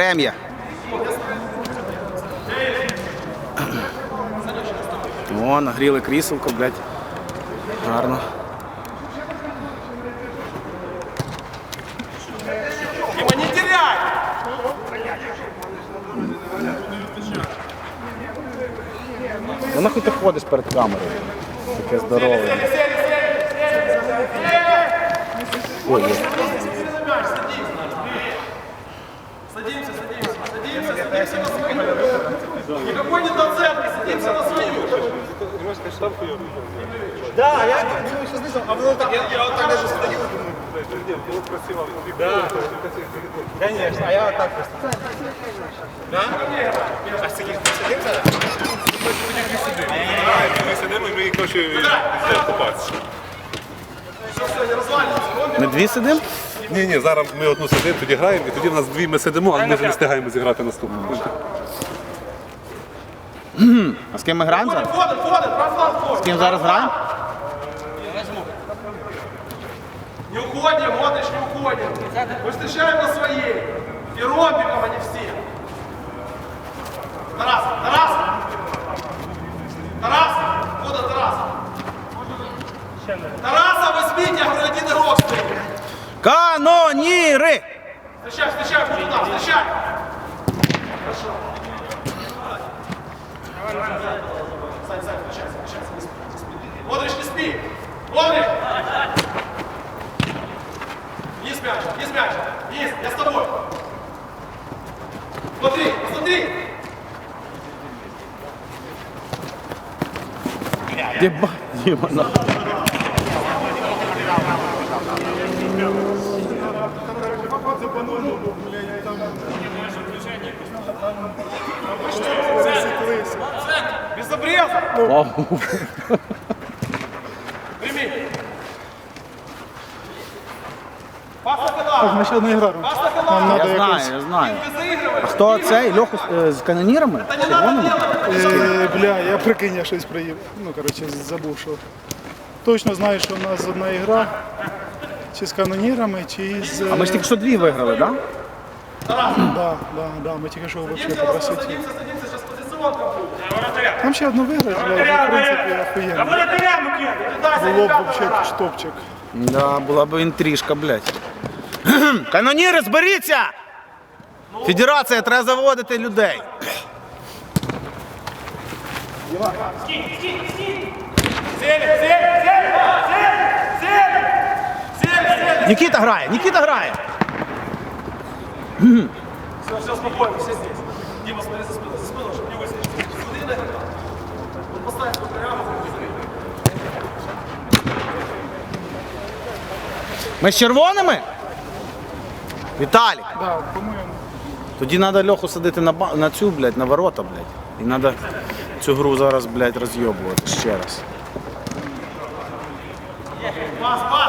Прем'я. О, нагріли кріселко, блядь. Гарно. Дима, не теряй! Ну нахуй ти ходиш перед камерою. Таке здорове. Ой. Садимся, садимся, на свою. Никакой недооценки, садимся на свою. Да, я сейчас слышал, а потом так, я, я вот так даже стою. Да, конечно, а я вот так просто. Да? А с таких садимся? Ми сидимо і ми хочемо купатися. Не. Ми дві сидимо? Ні, ні, зараз ми одну сидимо, тоді граємо, і тоді в нас дві ми сидимо, але ми вже не встигаємо зіграти наступну. А з ким ми граємо зараз? З ким зараз граємо? Не уходим, Модрич, не уходим. Мы встречаем на своей. И ромбиком они все. Тарас, Тарас! Тарас! Куда Тарас? Тараса возьмите, я говорю, один игрок стоит. Каноніри! Встречай, встречай, кто туда, встречай! Хорошо. Сань, Сань, встречай, встречай, не спи, не спи. Модрич, не спи! Модрич! Есть мяч, есть мяч, есть, я с тобой. Смотри, смотри! Єба, Діма, Без обреза! Вау. Прими! Пас на канал! Ми ще не граємо. Пас на канал! Нам Я треба знаю, якось. я знаю. Ты заигрываешь! Хто цей? Льоху е, з канонірами? Это не надо делать! Е, бля, я прикинь, я щось приїв. Ну, коротше, забув, що. Точно знаю, що в нас одна ігра. Чи з канонірами, чи з. А ми ж тільки що дві виграли, так? Да? Да, да, да, ми тільки що взагалі по красоті. Садимся, садимся, сейчас позиционка будет. Там ще одну виграти, бля, в принципі, охуєнно. Було б взагалі штопчик. Да, була б інтрижка, блядь. Каноніри, зберіться! Федерація, треба заводити людей. Сели, сели, сели, сели, сели, сели. Нікіта грає, Нікіта грає. Все, все, спокойно, все здесь. Дима, смотри за спину, за спину, чтобы не выскочить. Смотри на это. Вот поставь его прямо. Ми з червоними? Віталік. Да, по-моєму. Тоді треба Льоху садити на, ба- на цю, блядь, на ворота, блядь. І треба цю гру зараз, блядь, розйобувати ще раз. Пас, пас.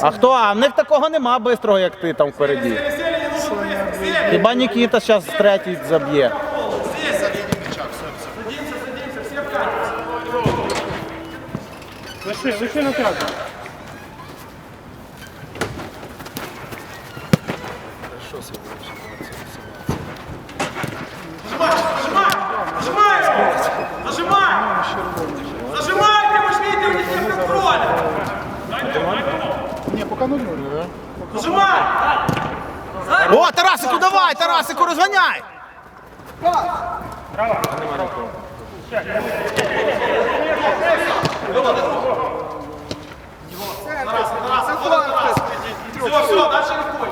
А хто? А в них такого нема бистрого, як ти там впереді. Не нужен. Хіба Нікіта зараз третій заб'є. Садимся, садимся, все. Лиши, лиши на п'ятку. Ні, поки 0 Зажимай. О, Тарасику, давай, Тарасику, розганяй! Все, все, дальше рукой.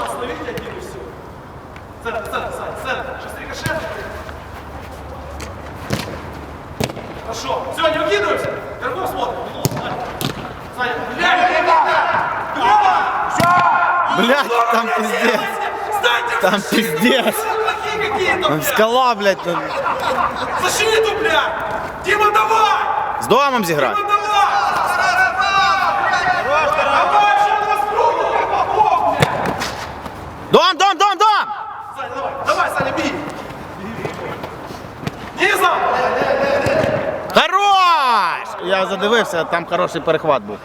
Шанс, ловите один и все. Центр, центр, Сань, центр. Сейчас рикошет. Хорошо. Все, не выкидываемся. Игроков смотрим. Саня. Блядь, Блядь, там пиздец. Там пиздец. Блядь! Скала, блядь. Защиту, блядь! Дима, давай! З домом зіграти. Дом, дом, дом, дом! Саня, давай, давай, Саня, бей! Низом! Хорош! Я задивився, там хороший перехват був.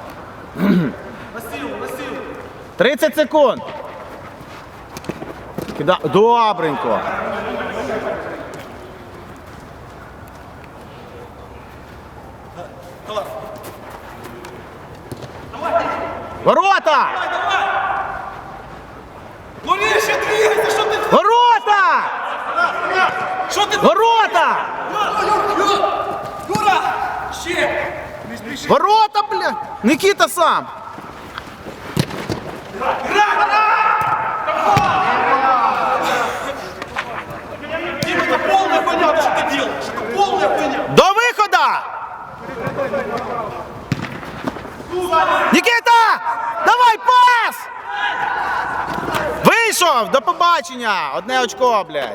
На силу, на силу! 30 секунд. Кида... Добренько. Ворота! Ворота! Юра! Ще! Ворота, бля! Никита сам! До виходу! Нікіта! Давай пас! Вийшов! До побачення! Одне очко, блядь.